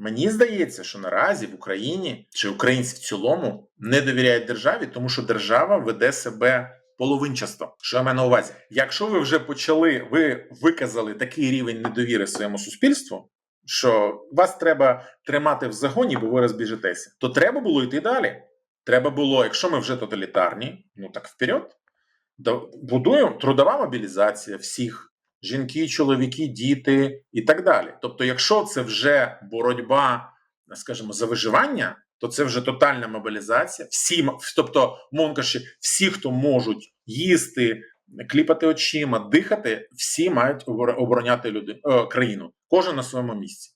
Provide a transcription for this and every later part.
Мені здається, що наразі в Україні чи українці в цілому не довіряють державі, тому що держава веде себе половинчасто. Що я маю на увазі? Якщо ви вже почали, ви виказали такий рівень недовіри своєму суспільству, що вас треба тримати в загоні, бо ви розбіжетеся, то треба було йти далі. Треба було, якщо ми вже тоталітарні, ну так вперед. Будуємо трудова мобілізація всіх жінки, чоловіки, діти і так далі. Тобто, якщо це вже боротьба, скажімо, за виживання, то це вже тотальна мобілізація. Всі, тобто, кажучи, всі, хто можуть їсти, кліпати очима, дихати, всі мають обороняти люди, е, країну, кожен на своєму місці.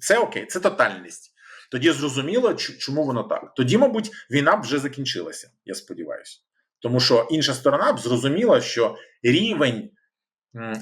Це окей, це тотальність. Тоді зрозуміло, чому воно так. Тоді, мабуть, війна б вже закінчилася, я сподіваюся. Тому що інша сторона б зрозуміла, що рівень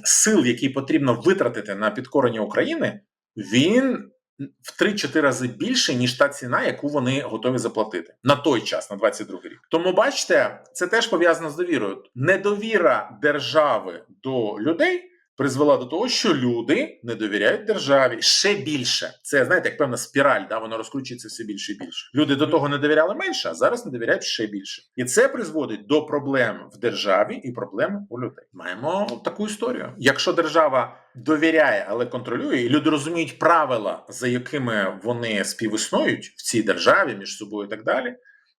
сил, який потрібно витратити на підкорення України, він в 3-4 рази більше, ніж та ціна, яку вони готові заплатити на той час, на 22 рік. Тому бачите, це теж пов'язано з довірою. Недовіра держави до людей призвела до того, що люди не довіряють державі ще більше. Це знаєте, як певна спіраль, да воно розкручується все більше і більше. Люди до того не довіряли менше, а зараз не довіряють ще більше. І це призводить до проблем в державі і проблем у людей. Маємо таку історію. Якщо держава довіряє, але контролює, і люди розуміють правила, за якими вони співіснують в цій державі між собою і так далі.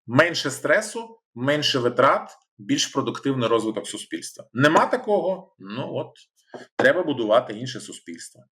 Менше стресу, менше витрат, більш продуктивний розвиток суспільства. Нема такого. Ну от треба будувати інше суспільство.